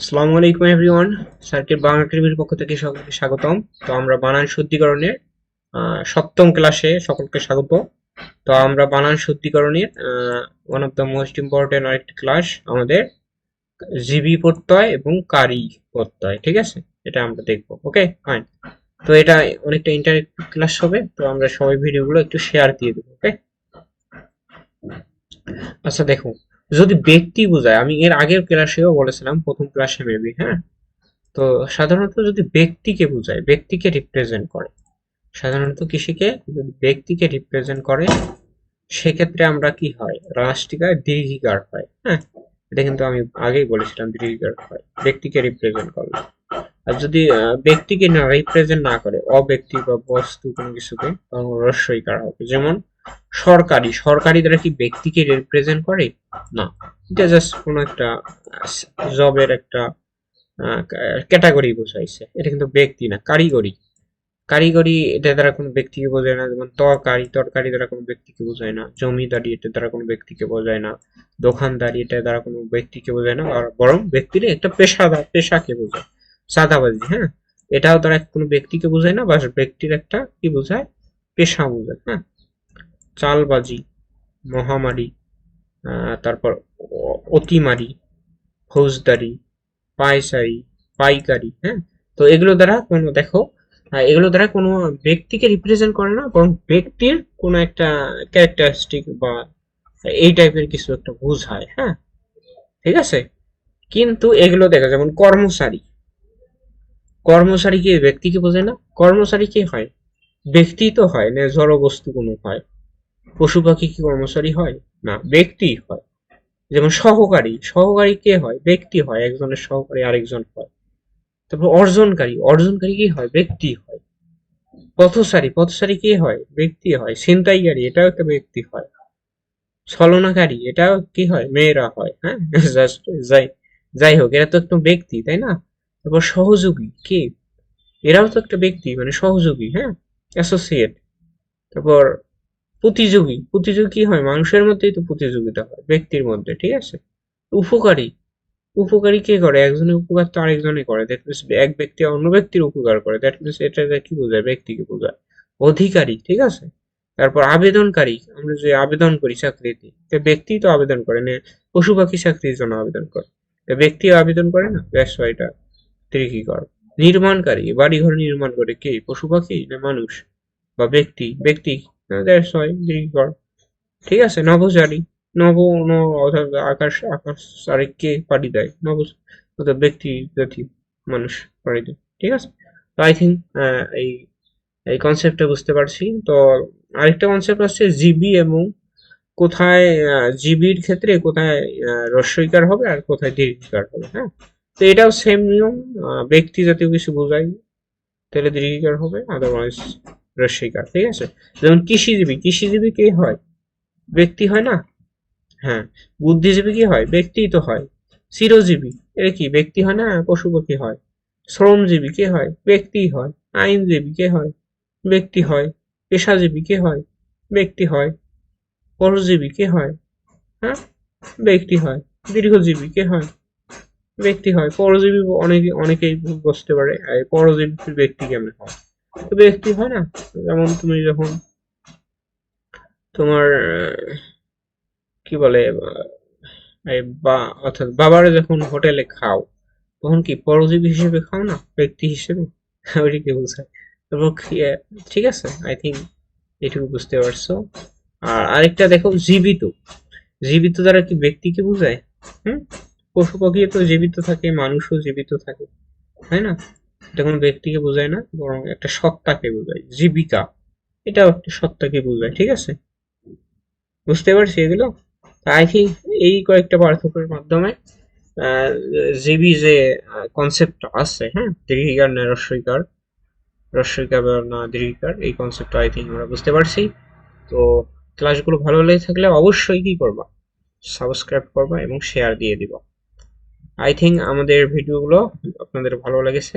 আসসালামু আলাইকুম everyone circuit Bangla টিভির পক্ষ থেকে সকলকে স্বাগতম। তো আমরা বানান শুদ্ধিকরণের সপ্তম ক্লাসে সকলকে স্বাগত। তো আমরা বানান শুদ্ধিকরণের one of the most important আরেকটি ক্লাস আমাদের জিবি প্রত্যয় এবং কারি প্রত্যয়, ঠিক আছে? এটা আমরা দেখব ওকে ফাইন তো এটা অনেকটা ইন্টারেক্টিভ ক্লাস হবে, তো আমরা সবাই ভিডিওগুলো একটু শেয়ার দিয়ে দেবো ওকে আচ্ছা দেখো যদি ব্যক্তি বোঝায়, আমি এর আগের ক্লাসেও বলেছিলাম, প্রথম ক্লাসে মেবি হ্যাঁ? তো সাধারণত যদি ব্যক্তিকে বোঝায়, ব্যক্তিকে রিপ্রেজেন্ট করে, সাধারণত কৃষিকে যদি ব্যক্তিকে রিপ্রেজেন্ট করে, সেক্ষেত্রে আমরা কি হয়? রাষ্ট্রিকায় দীর্ঘিকার হয় হ্যাঁ? এটা কিন্তু আমি আগেই বলেছিলাম, দীর্ঘিকার হয়, ব্যক্তিকে রিপ্রেজেন্ট করলে। আর যদি ব্যক্তিকে না রিপ্রেজেন্ট না করে, অব্যক্তি বা বস্তু কোনো কিছুকে, তখন রস্যইকার হবে? যেমন সরকারি সরকারি দ্বারা কি ব্যক্তিকে রিপ্রেজেন্ট করে? না। এটা জাস্ট কোনো একটা জবের একটা ক্যাটাগরি বোঝাইছে। এটা কিন্তু ব্যক্তি না, কারিগরি। কারিগরি এটা দ্বারা কোনো ব্যক্তিকে বোঝায় না, যেমন তরকারি তরকারি দ্বারা কোনো ব্যক্তিকে বোঝায় না। জমিদারি এটা দ্বারা কোনো ব্যক্তিকে বোঝায় না। দোকানদারি এটা দ্বারা কোনো ব্যক্তিকে বোঝায় না, আর বরং ব্যক্তির একটা পেশাদার, পেশাকে বোঝায়। সাদাবাজি হ্যাঁ? এটাও দ্বারা কোনো ব্যক্তিকে বোঝায় না বা ব্যক্তির একটা কি বোঝায়? পেশা বোঝায় হ্যাঁ? চালবাজি, মহামারী তারপর অতিমারি, ফৌজদারি পায়চারি পাইকারি হ্যাঁ? তো এগুলো দ্বারা কোনো, দেখো এগুলো দ্বারা কোনো ব্যক্তিকে রিপ্রেজেন্ট করে না, বরং ব্যক্তির কোনো একটা ক্যারেক্টারিস্টিক বা এই টাইপের কিছু একটা বোঝায় হ্যাঁ? ঠিক আছে? কিন্তু এগুলো দেখো, যেমন কর্মচারী। কর্মচারী কি ব্যক্তিকে বোঝায় না? কর্মচারী কি হয়? ব্যক্তি তো হয় না জড় বস্তু কোনো হয়। পশু পাখি কি কর্মচারী হয়? না, ব্যক্তি হয়। যেমন সহকারী সহকারী কে হয়? ব্যক্তি হয়, একজনের সহকারী আরেকজন হয়। তারপর অর্জনকারী অর্জনকারী কি হয়? ব্যক্তি হয়। পথচারী পথচারী কে হয়? ব্যক্তি হয়। ছিনতাইকারী, এটাও একটা ব্যক্তি হয়। ছলনাকারী, এটাও কি হয়? মেয়েরা হয় হ্যাঁ? জাস্ট যাই যাই হোক, এরা তো একটা ব্যক্তি, তাই না? তারপর সহযোগী, কে? এরাও তো একটা ব্যক্তি মানে সহযোগী হ্যাঁ? অ্যাসোসিয়েট তারপর প্রতিযোগী প্রতিযোগী কি হয় মানুষের মধ্যেই তো প্রতিযোগিতা হয়, ব্যক্তির মধ্যে, ঠিক আছে? উপকারী উপকারী কে করে? একজনের উপকার তো আরেকজনে করে দ্যাট মিনস এক ব্যক্তি অন্য ব্যক্তির উপকার করে দ্যাট মিনস এটা কি বোঝায়? ব্যক্তিকে বোঝায়। অধিকারী, ঠিক আছে? তারপর আবেদনকারী, আমরা যে আবেদন করি চাকরিতে, তো ব্যক্তি তো আবেদন করে না, পশু পাখি চাকরির জন্য আবেদন করে। তো ব্যক্তি আবেদন করে না? ব্যাস এটা কর নির্মাণকারী, বাড়িঘর নির্মাণ করে কে? পশু পাখি না মানুষ? বা ব্যক্তি ব্যক্তি দ্যাটস ওয়াই দীর্ঘিকর ঠিক আছে নভোচারী নব অর্থাৎ আকাশ আকাশ আরেককে পাড়ি দেয়? নব অর্থাৎ ব্যক্তি জাতি মানুষ পাড়ি দেয়। ঠিক আছে? তো আই থিঙ্ক এই এই কনসেপ্টটা বুঝতে পারছি। তো আরেকটা কনসেপ্ট হচ্ছে জিবি এবং কোথায় জিবির ক্ষেত্রে কোথায় আহ, হ্রস্বইকার হবে আর কোথায় দীর্ঘিকার হবে হ্যাঁ? তো এটাও সেম নিয়ম ব্যক্তি জাতীয় কিছু বোঝায়। তাহলে দীর্ঘিকার হবে আদারওয়াইজ হ্রস্বইকার ঠিক আছে? যেমন কৃষিজীবী কৃষিজীবী কে হয়? ব্যক্তি হয় না? হ্যাঁ। বুদ্ধিজীবী কি হয়? ব্যক্তি তো হয়। চিরজীবী এটা কি? ব্যক্তি হয় না? পশু পাখি হয়। শ্রমজীবী কে হয়? ব্যক্তি হয়। আইনজীবী কে হয়? ব্যক্তি হয়। পেশাজীবী কে হয়? ব্যক্তি হয়। পরজীবী কে হয়? হ্যাঁ? ব্যক্তি হয়। দীর্ঘজীবী কে হয়? ব্যক্তি হয়। পরজীবী অনেকে, অনেকেই বুঝতে পারে পরজীবী ব্যক্তি কেমন হয়? ব্যক্তি হয় না? যেমন তুমি যখন তোমার কি বলে অর্থাৎ বাবারা যখন হোটেলে খাও, তখন কি পরজীবী হিসেবে খাও না? ব্যক্তি হিসেবে? বোঝায় ঠিক আছে আই থিঙ্ক এটুকু বুঝতে পারছ। আর আরেকটা দেখো, জীবিত। জীবিত দ্বারা কি ব্যক্তিকে বোঝায়? হুম? পশু পাখি তো জীবিত থাকে, মানুষও জীবিত থাকে, তাই না? এটা কোনো ব্যক্তিকে বোঝায় না, বরং একটা সত্তাকে বোঝায়। জীবিকা, এটাও একটা সত্তাকে বোঝায়, ঠিক আছে? বুঝতে পারছি এগুলো? আই থিঙ্ক এই কয়েকটা পার্থক্যের মাধ্যমে জিবি যে কনসেপ্ট আছে হ্যাঁ? দীর্ঘিকার না রস্বইকার রস্বইকার না দীর্ঘিকার, এই কনসেপ্ট আই থিঙ্ক আমরা বুঝতে পারছি। তো ক্লাসগুলো ভালো লেগে থাকলে অবশ্যই কি করবা? সাবস্ক্রাইব করবা এবং শেয়ার দিয়ে দিবা। আই থিঙ্ক আমাদের ভিডিওগুলো আপনাদের ভালো লেগেছে।